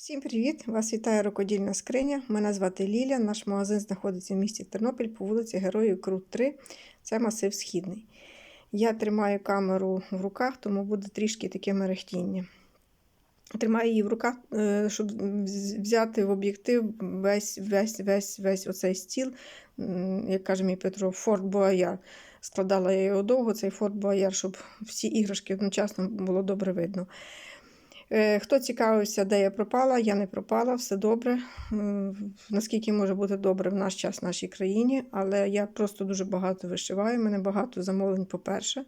Всім привіт! Вас вітає рукодільна скриня. Мене звати Ліля. Наш магазин знаходиться в місті Тернопіль по вулиці Героїв Крут 3. Це масив Східний. Я тримаю камеру в руках, тому буде трішки таке мерехтіння. Тримаю її в руках, е, щоб взяти в об'єктив весь, весь, весь, весь оцей стіл, як каже мій Петро, Форт Бояр. Складала я його довго, цей Форт Бояр, щоб всі іграшки одночасно було добре видно. Е, Хто цікавився, де я пропала, я не пропала, все добре. Наскільки може бути добре в наш час в нашій країні, але я просто дуже багато вишиваю. Мене багато замовлень, по-перше.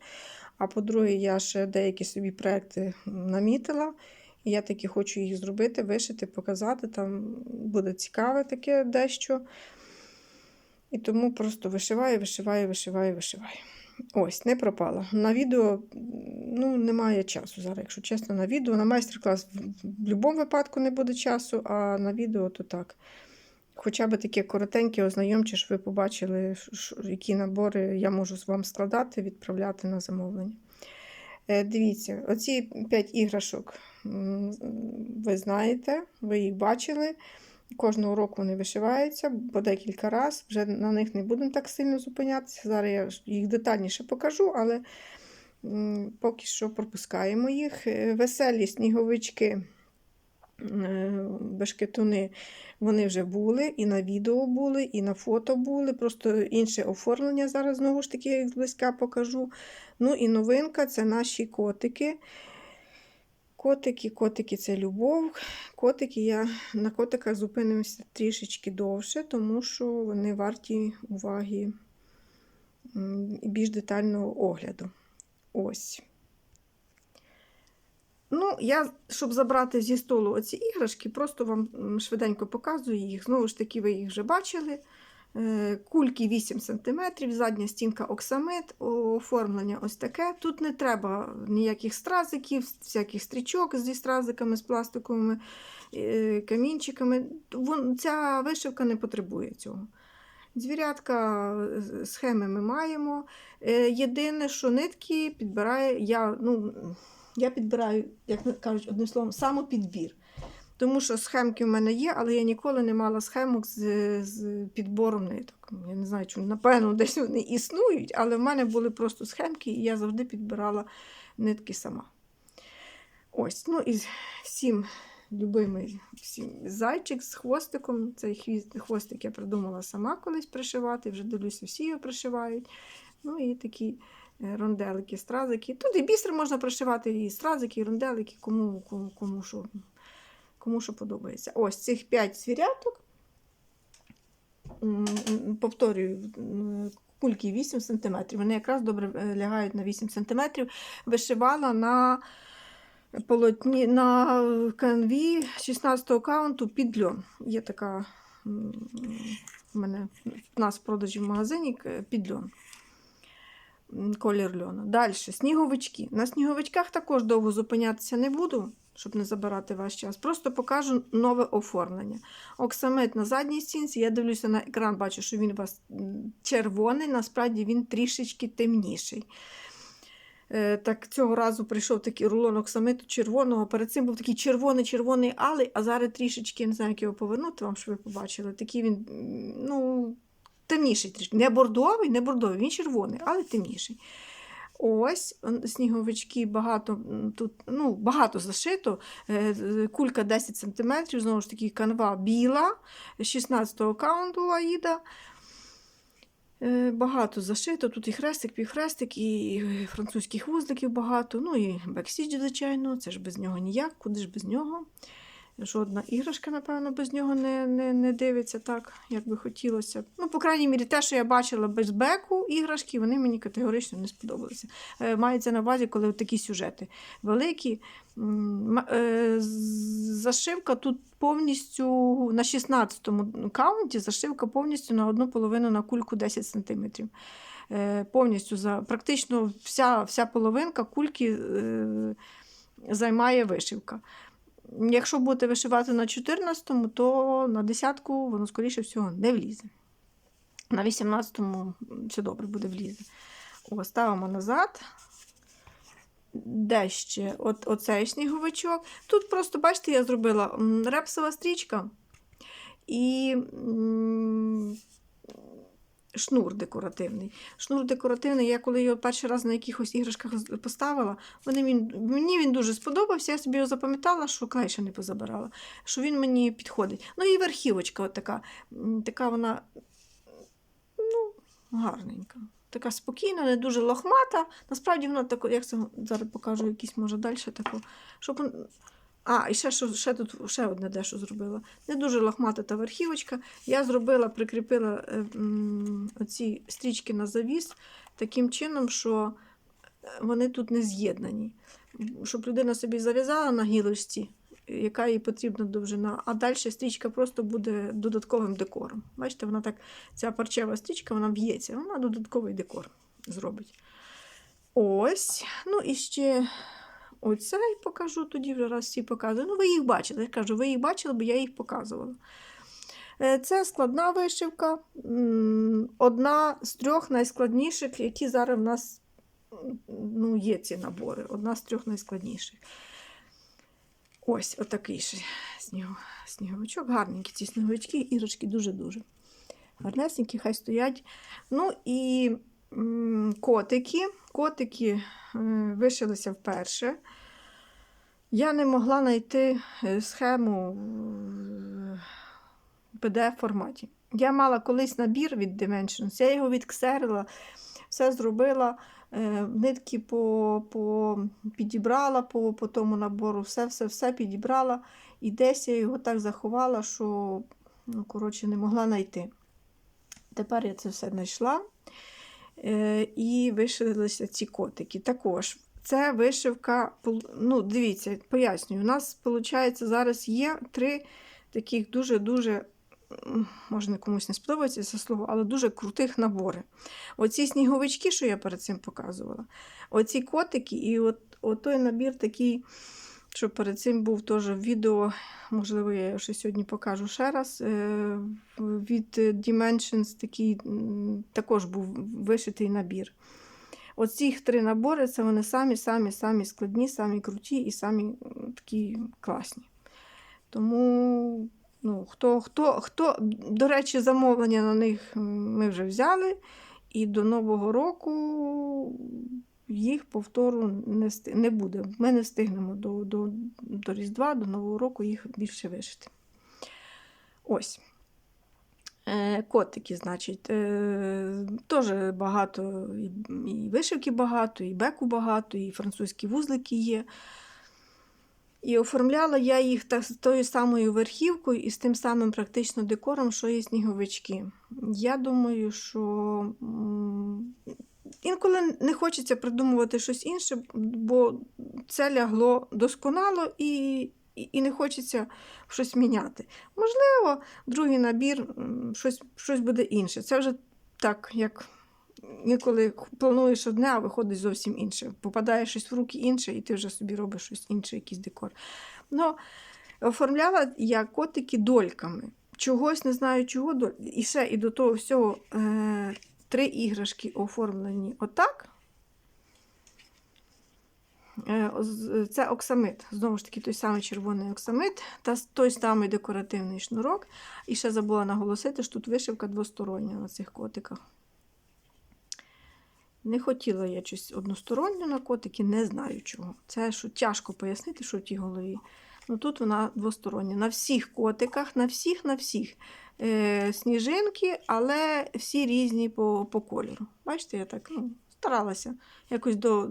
А по-друге, я ще деякі собі проекти намітила. І я таки хочу їх зробити, вишити, показати. Там буде цікаве таке дещо. І тому просто вишиваю, вишиваю, вишиваю, вишиваю. Ось, не пропала. На відео ну, немає часу зараз, якщо чесно, на відео. На майстер-клас в будь-якому випадку не буде часу, а на відео то так. Хоча б таке коротеньке, ознайомче, щоб ви побачили, які набори я можу вам складати, відправляти на замовлення. Е, Дивіться, оці 5 іграшок ви знаєте, ви їх бачили. Кожного року вони вишиваються по декілька разів. Вже на них не будемо так сильно зупинятися. Зараз я їх детальніше покажу, але поки що пропускаємо їх. Е, Веселі сніговички, е, бешкетуни, вони вже були, і на відео були, і на фото були. Просто інше оформлення зараз знову ж таки я їх зблизька покажу. Ну і новинка це наші котики. Котики, котики це любов. Котики я на котиках зупинимося трішечки довше, тому що вони варті уваги і більш детального огляду. Ось. Ну, я, щоб забрати зі столу оці іграшки, просто вам швиденько показую їх. Знову ж таки, ви їх вже бачили. Е, Кульки 8 см, задня стінка оксамит, оформлення ось таке. Тут не треба ніяких стразиків, всяких стрічок зі стразиками, з пластиковими е, камінчиками. Ця вишивка не потребує цього. Звірятка, е, схеми ми маємо. Єдине, що нитки підбирає, я, ну, я підбираю, як кажуть, одним словом, самопідбір. Тому що схемки в мене є, але я ніколи не мала схемок з, з підбором ниток. Я не знаю, чому, напевно, десь вони існують, але в мене були просто схемки, і я завжди підбирала нитки сама. Ось, ну і всім любимий всім зайчик з хвостиком. Цей хвостик я придумала сама колись пришивати, вже дивлюся, всі його пришивають. Ну і такі е, ронделики, стразики. Тут і бісер можна пришивати, і стразики, і ронделики, кому, кому, кому що кому що подобається. Ось цих 5 звіряток. Повторюю, кульки 8 см. Вони якраз добре е, лягають на 8 см. Вишивала на полотні на канві 16-го каунту під льон. Є така в мене в нас в продажі в магазині е, під льон. Колір льону. Далі сніговички. На сніговичках також довго зупинятися не буду, щоб не забирати ваш час. Просто покажу нове оформлення. Оксамит на задній стінці. Я дивлюся на екран, бачу, що він у вас червоний, насправді він трішечки темніший. Е, Так, цього разу прийшов такий рулон оксамиту червоного. Перед цим був такий червоний-червоний алий, а зараз трішечки, не знаю, як його повернути вам, щоб ви побачили. Такий він, ну, темніший трішки. Не бордовий, не бордовий, він червоний, але темніший. Ось сніговички багато тут, ну, багато зашито. Е, Кулька 10 см, знову ж таки, канва біла, 16-го каунту Аїда. Е, Багато зашито. Тут і хрестик, півхрестик, і французьких вузликів багато. Ну і бексіч, звичайно, це ж без нього ніяк, куди ж без нього. Жодна іграшка, напевно, без нього не, не, не дивиться так, як би хотілося. Ну, по крайній мірі, те, що я бачила без беку іграшки, вони мені категорично не сподобалися. Е, Мається на увазі, коли такі сюжети великі. Е, Зашивка тут повністю на 16-му каунті зашивка повністю на одну половину на кульку 10 см. Повністю за практично вся, вся половинка кульки е, займає вишивка. Якщо будете вишивати на 14-му, то на 10-ку воно, скоріше всього, не влізе. На 18-му все добре буде влізе. О, ставимо назад. де ще от, оцей сніговичок. Тут просто, бачите, я зробила репсова стрічка і шнур декоративний. Шнур декоративний, я коли його перший раз на якихось іграшках поставила, мені він дуже сподобався. Я собі його запам'ятала, що клей ще не позабирала, що він мені підходить. Ну і верхівочка от така, така вона ну, гарненька. Така спокійна, не дуже лохмата. Насправді вона тако, як це зараз покажу, якісь може далі тако. Щоб... А, і ще, що, ще тут ще одне дещо зробила. Не дуже лохмата та верхівочка. Я зробила, прикріпила е, м, стрічки на завіс таким чином, що е, вони тут не з'єднані. Щоб людина собі зав'язала на гілочці, яка їй потрібна довжина, а далі стрічка просто буде додатковим декором. Бачите, вона так, ця парчева стрічка, вона в'ється, вона додатковий декор зробить. Ось. Ну і ще оцей покажу, тоді вже раз всі показую. Ну, ви їх бачили. Я кажу, ви їх бачили, бо я їх показувала. Е, Це складна вишивка. Одна з трьох найскладніших, які зараз в нас ну, є ці набори. Одна з трьох найскладніших. Ось отакий ще сніго, сніговичок. Гарненькі ці сніговички, іграшки дуже-дуже. Гарнесенькі, хай стоять. Ну і котики. Котики е, вишилися вперше. Я не могла знайти е, схему в pdf форматі. Я мала колись набір від Dimensions, я його відксерила, все зробила, е, нитки по, по, підібрала по, по тому набору, все-все-все підібрала. І десь я його так заховала, що ну, коротше, не могла знайти. Тепер я це все знайшла. Е, і вишилися ці котики. Також це вишивка, ну, дивіться, пояснюю, у нас, виходить, зараз є три таких дуже-дуже, м, може, комусь не сподобається це слово, але дуже крутих набори. Оці сніговички, що я перед цим показувала, оці котики, і от той набір такий, що перед цим був теж відео, можливо, я його ще сьогодні покажу ще раз. е, Від Dimensions такий також був вишитий набір. Оці три набори це вони самі, самі, самі складні, самі круті і самі такі класні. Тому, ну, хто, хто, хто, до речі, замовлення на них ми вже взяли, і до Нового року їх повтору не, не буде. Ми не встигнемо до, до, до Різдва, до Нового року їх більше вишити. Ось. Е, Котики, значить, е, теж багато, і, вишивки багато, і беку багато, і французькі вузлики є. І оформляла я їх з тою самою верхівкою і з тим самим практично декором, що і сніговички. Я думаю, що інколи не хочеться придумувати щось інше, бо це лягло досконало і, і, не хочеться щось міняти. Можливо, другий набір щось, щось буде інше. Це вже так, як інколи плануєш одне, а виходить зовсім інше. Попадає щось в руки інше, і ти вже собі робиш щось інше, якийсь декор. Ну, оформляла я котики дольками. Чогось не знаю чого. І ще і до того всього е, три іграшки оформлені отак. Е, Це оксамит. Знову ж таки, той самий червоний оксамит та той самий декоративний шнурок. І ще забула наголосити, що тут вишивка двостороння на цих котиках. Не хотіла я щось односторонню на котики, не знаю чого. Це що тяжко пояснити, що в тій голові. Ну тут вона двостороння. На всіх котиках, на всіх, на всіх. Е, сніжинки, але всі різні по, по кольору. Бачите, я так ну, старалася якось до,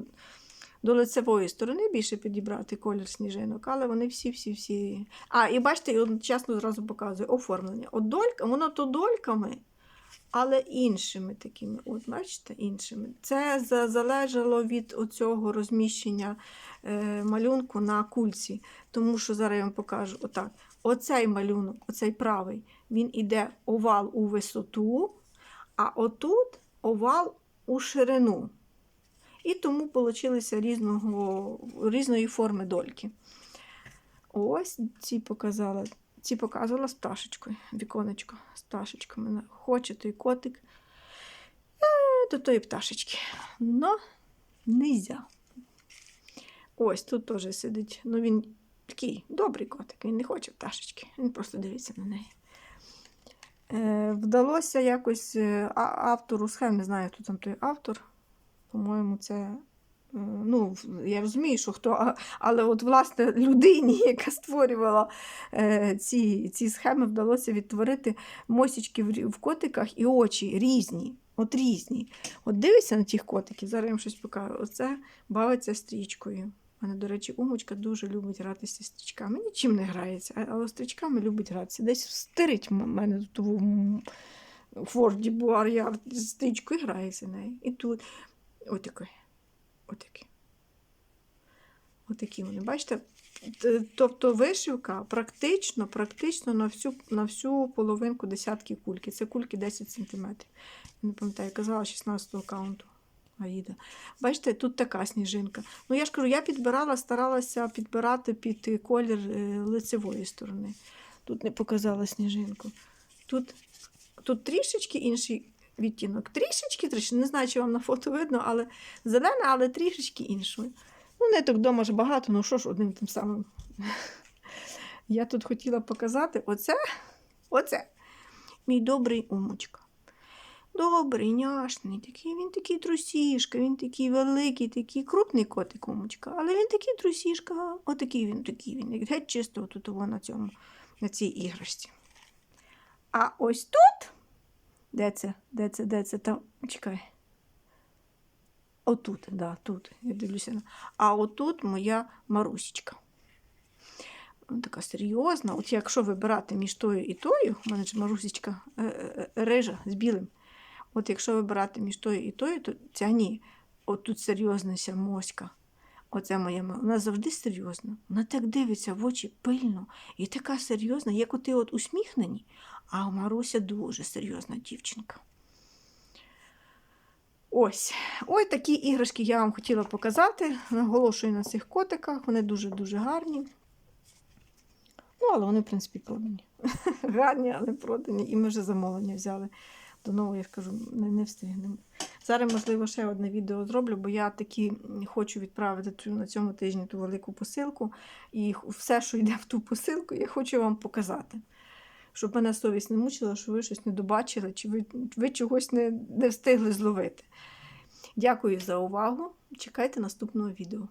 до лицевої сторони більше підібрати колір сніжинок, але вони всі-всі-всі. А, і бачите, і одночасно зразу показую оформлення. От долька, воно то дольками, але іншими такими. От, бачите, іншими. Це залежало від оцього розміщення е, малюнку на кульці. Тому що зараз я вам покажу отак. Оцей малюнок, оцей правий, він іде овал у висоту, а отут овал у ширину. І тому получилися різного, різної форми дольки. Ось ці показала. Ці показувала з пташечкою, віконечко з пташечками. Хоче той котик е, до тої пташечки. Но нельзя. Ось тут теж сидить. Ну він такий добрий котик, він не хоче пташечки, він просто дивиться на неї. Е, вдалося якось е, автору схем, не знаю, хто там той автор. По-моєму, це. е, Ну, я розумію, що хто, але от власне людині, яка створювала е, ці, ці схеми, вдалося відтворити мосічки в, в котиках і очі різні. От різні. От дивися на тих котиків, зараз я їм щось покажу. Оце бавиться стрічкою. У мене, до речі, умочка дуже любить гратися стрічками. Нічим не грається, але стрічками любить гратися. Десь стерить м- мене тут в Форді Буар з стрічкою грається нею. І тут отакий. Отакі. Отакі вони, бачите? Тобто вишивка практично, практично на всю, на всю половинку десятки кульки. Це кульки 10 см. Не пам'ятаю, я казала 16 каунту. Аїда. Бачите, тут така сніжинка. Ну, я ж кажу, я підбирала, старалася підбирати під колір е, лицевої сторони. Тут не показала сніжинку. Тут, тут трішечки інший відтінок. Трішечки, трішечки, не знаю, чи вам на фото видно, але зелена, але трішечки іншою. Ну, не так вдома ж багато, ну що ж одним тим самим. Я тут хотіла показати оце, оце. Мій добрий умочка. Добрий, няшний, такий, він такий трусішка, він такий великий, такий крупний котик умочка, але він такий трусішка, отакий він, такий він, геть чисто тут на цьому, на цій іграшці. А ось тут, де це, де це, де це, там, чекай. Отут, да, тут, я дивлюся. на- А отут моя Марусічка. Така серйозна. От якщо вибирати між тою і тою, у мене ж Марусічка е, е, е, рижа з білим. От якщо вибирати між тою і тою, то ця ні. От тут серйозніша моська. Оце моя ма- Вона завжди серйозна. Вона так дивиться в очі пильно і така серйозна, як оти от усміхнені, а Маруся дуже серйозна дівчинка. Ось. Ой, такі іграшки я вам хотіла показати. Наголошую на цих котиках. Вони дуже-дуже гарні. Ну, але вони, в принципі, продані. гарні, але продані. І ми вже замовлення взяли. До нового, я ж кажу, не, не встигнемо. Зараз, можливо, ще одне відео зроблю, бо я таки хочу відправити на цьому тижні ту велику посилку. І все, що йде в ту посилку, я хочу вам показати. Щоб мене совість не мучила, що ви щось не добачили, чи ви, ви чогось не, не встигли зловити. Дякую за увагу. Чекайте наступного відео.